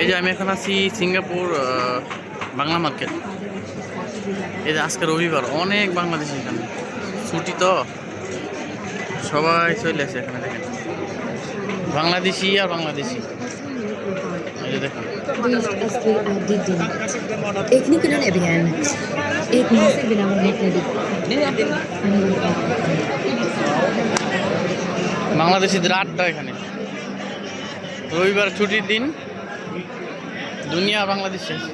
এই যে আমি এখন আছি সিঙ্গাপুর বাংলা মার্কেট। এই যে আজকে রবিবার, অনেক বাংলাদেশ এখানে। ছুটি তো? সবাই চলে আসে এখানে, দেখেন। বাংলাদেশি আর বাংলাদেশি। বাংলাদেশিদের আড্ডা এখানে। রবিবার ছুটির দিন। দুনিয়া বাংলাদেশ দেখেন।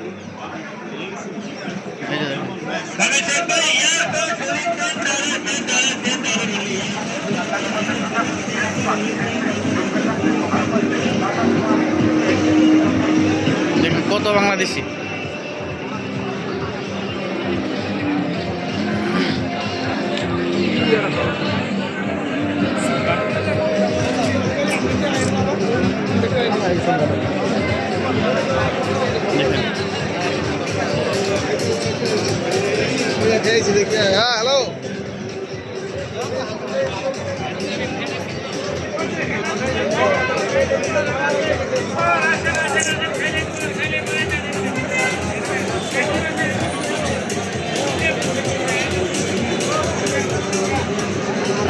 দেখুন কত বাংলাদেশি। দেখেন হ্যাঁ হ্যালো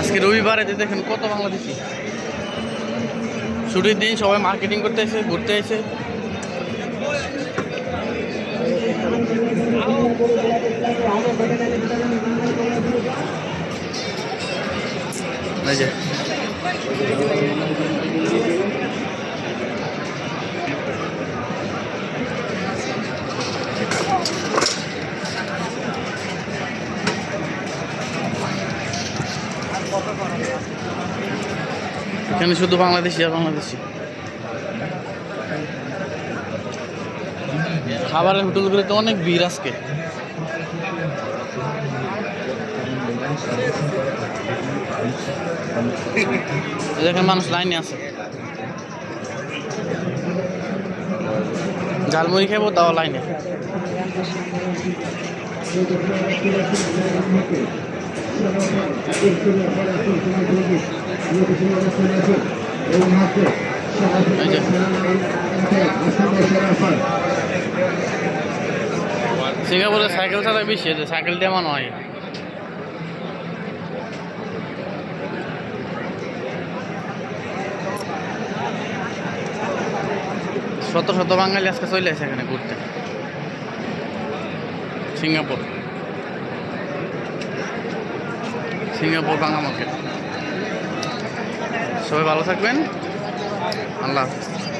আজকে রবিবার দেখেন কত বাংলাদেশি। ছুটির দিন সবাই মার্কেটিং করতে এসে ঘুরতে এসে। এই যে। এখানে শুধু বাংলাদেশি আর বাংলাদেশি। খাবারের হোটেলগুলোতে অনেক ভিড় আজকে। এই দেখেন মানুষ লাইনে আছে। ঝালমুড়ি খাব, তাও লাইনে। সিঙ্গাপুরে সাইকেল চালায় বেশি সাইকেল দিয়ে আমার নয় শত শত বাঙালি আজকে চলে আসে এখানে ঘুরতে। সিঙ্গাপুর। সিঙ্গাপুর বাংলা মার্কেট সবাই ভালো থাকবেন। আল্লাহ হাফেজ।